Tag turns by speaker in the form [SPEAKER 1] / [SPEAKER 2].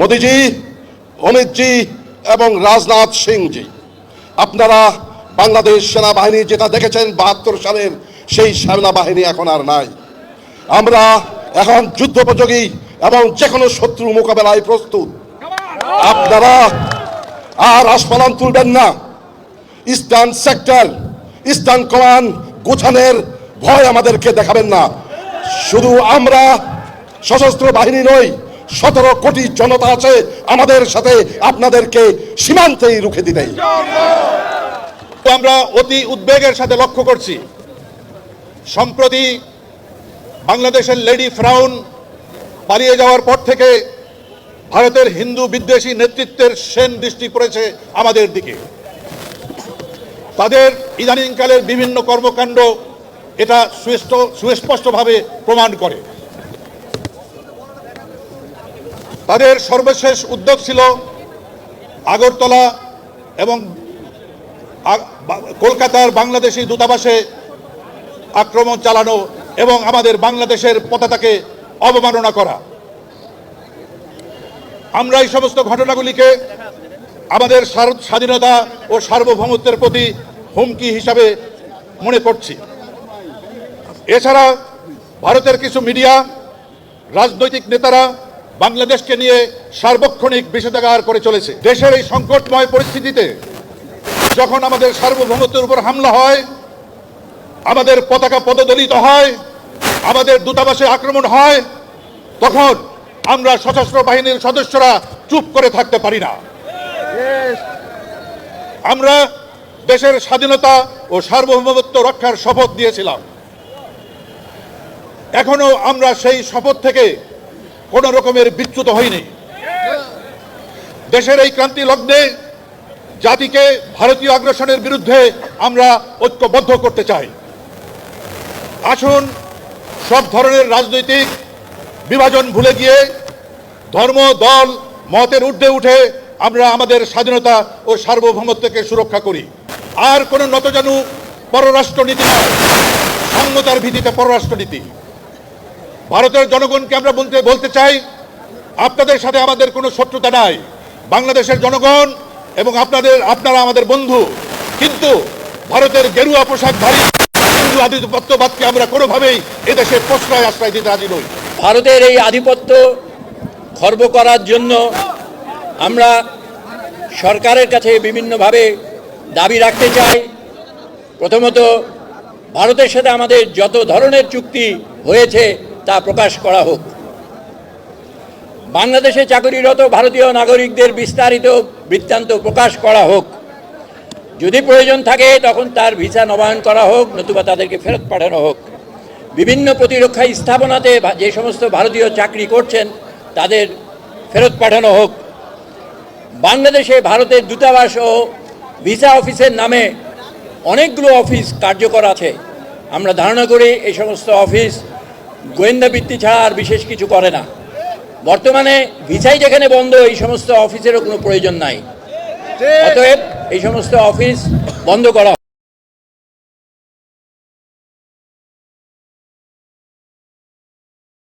[SPEAKER 1] মোদিজি, অমিতজি এবং রাজনাথ সিংজি, আপনারা বাংলাদেশ সেনাবাহিনী যেটা দেখেছেন বাহাত্তর সালের সেই সেনাবাহিনী এখন আর নাই। আমরা এখন যুদ্ধোপযোগী এবং যে কোনো শত্রু মোকাবেলায় প্রস্তুত। আপনারা আর আস্ফালন তুলবেন না। ইস্টার্ন সেক্টর, ইস্টার্ন কমান্ড গোছানের ভয় আমাদেরকে দেখাবেন না। শুধু আমরা সশস্ত্র বাহিনী নই সতেরো কোটি জনতা আছে আমাদের সাথে আপনাদেরকে সীমান্তেই রুখে দিতেই
[SPEAKER 2] তো আমরা অতি উদ্বেগের সাথে লক্ষ্য করছি, সম্প্রতি বাংলাদেশের লেডি ফ্রাউন পালিয়ে যাওয়ার পর থেকে ভারতের হিন্দু বিদ্বেষী নেতৃত্বের সেন দৃষ্টি পড়েছে আমাদের দিকে। তাদের ইদানিংকালের বিভিন্ন কর্মকাণ্ড এটা সুস্পষ্ট সুস্পষ্টভাবে প্রমাণ করে। তাদের সর্বশেষ উদ্যোগ ছিল আগরতলা এবং কলকাতার বাংলাদেশি দূতাবাসে আক্রমণ চালানো এবং আমাদের বাংলাদেশের পতাকাকে অবমাননা করা। আমরা এই সমস্ত ঘটনাগুলিকে আমাদের স্বাধীনতা ও সার্বভৌমত্বের প্রতি হুমকি হিসাবে মনে করছি। এছাড়া ভারতের কিছু মিডিয়া, রাজনৈতিক নেতারা বাংলাদেশকে নিয়ে সার্বক্ষণিক বিষেধাগার করে চলেছে। দেশের এই সংকটময় পরিস্থিতিতে যখন আমাদের সার্বভৌমত্বের উপর হামলা হয়, আমাদের পতাকা পদদলিত হয়, আমাদের দূতাবাসে আক্রমণ হয়, তখন আমরা সশস্ত্র বাহিনীর সদস্যরা চুপ করে থাকতে পারি না। আমরা দেশের স্বাধীনতা ও সার্বভৌমত্ব রক্ষার শপথ দিয়েছিলাম এখনও আমরা সেই শপথ থেকে কোনো রকমের বিচ্যুত হয়নি। দেশের এই ক্রান্তি লগ্নে জাতিকে ভারতীয় আগ্রাসনের বিরুদ্ধে আমরা ঐক্যবদ্ধ করতে চাই। আসুন, সব ধরনের রাজনৈতিক বিভাজন ভুলে গিয়ে ধর্ম, দল, মতের ঊর্ধ্বে উঠে আমরা আমাদের স্বাধীনতা ও সার্বভৌমত্বকে সুরক্ষা করি। আর কোনো নতজানু পররাষ্ট্রনীতি নয় সংহতার ভিত্তিতে পররাষ্ট্রনীতি। ভারতের জনগণকে আমরা বলতে বলতে চাই, আপনাদের সাথে আমাদের কোনো শত্রুতা নাই। বাংলাদেশের জনগণ এবং আপনাদের, আপনারা আমাদের বন্ধু। কিন্তু ভারতের গেরুয়া পোশাকধারী হিন্দু আধিপত্যবাদকে আমরা কোনোভাবেই এদেশে প্রশ্রয় আশ্রয় দিতে রাজি নই।
[SPEAKER 3] ভারতের এই আধিপত্য খর্ব করার জন্য আমরা সরকারের কাছে বিভিন্নভাবে দাবি রাখতে চাই। প্রথমত, ভারতের সাথে আমাদের যত ধরনের চুক্তি হয়েছে তা প্রকাশ করা হোক। বাংলাদেশে চাকরিরত ভারতীয় নাগরিকদের বিস্তারিত বৃত্তান্ত প্রকাশ করা হোক। যদি প্রয়োজন থাকে, তখন তার ভিসা নবায়ন করা হোক, নতুবা তাদেরকে ফেরত পাঠানো হোক। বিভিন্ন প্রতিরক্ষা স্থাপনাতে যে সমস্ত ভারতীয় চাকরি করছেন, তাদের ফেরত পাঠানো হোক। বাংলাদেশে ভারতের দূতাবাস ও ভিসা অফিসের নামে অনেকগুলো অফিস কার্যকর আছে। আমরা ধারণা করি এই সমস্ত অফিস গোয়েন্দা বৃত্তি ছাড়া আর বিশেষ কিছু করে না। বর্তমানে ভিসাই যেখানে বন্ধ, এই সমস্ত অফিসেরও কোনো প্রয়োজন নাই। অতএব এই সমস্ত অফিস বন্ধ করা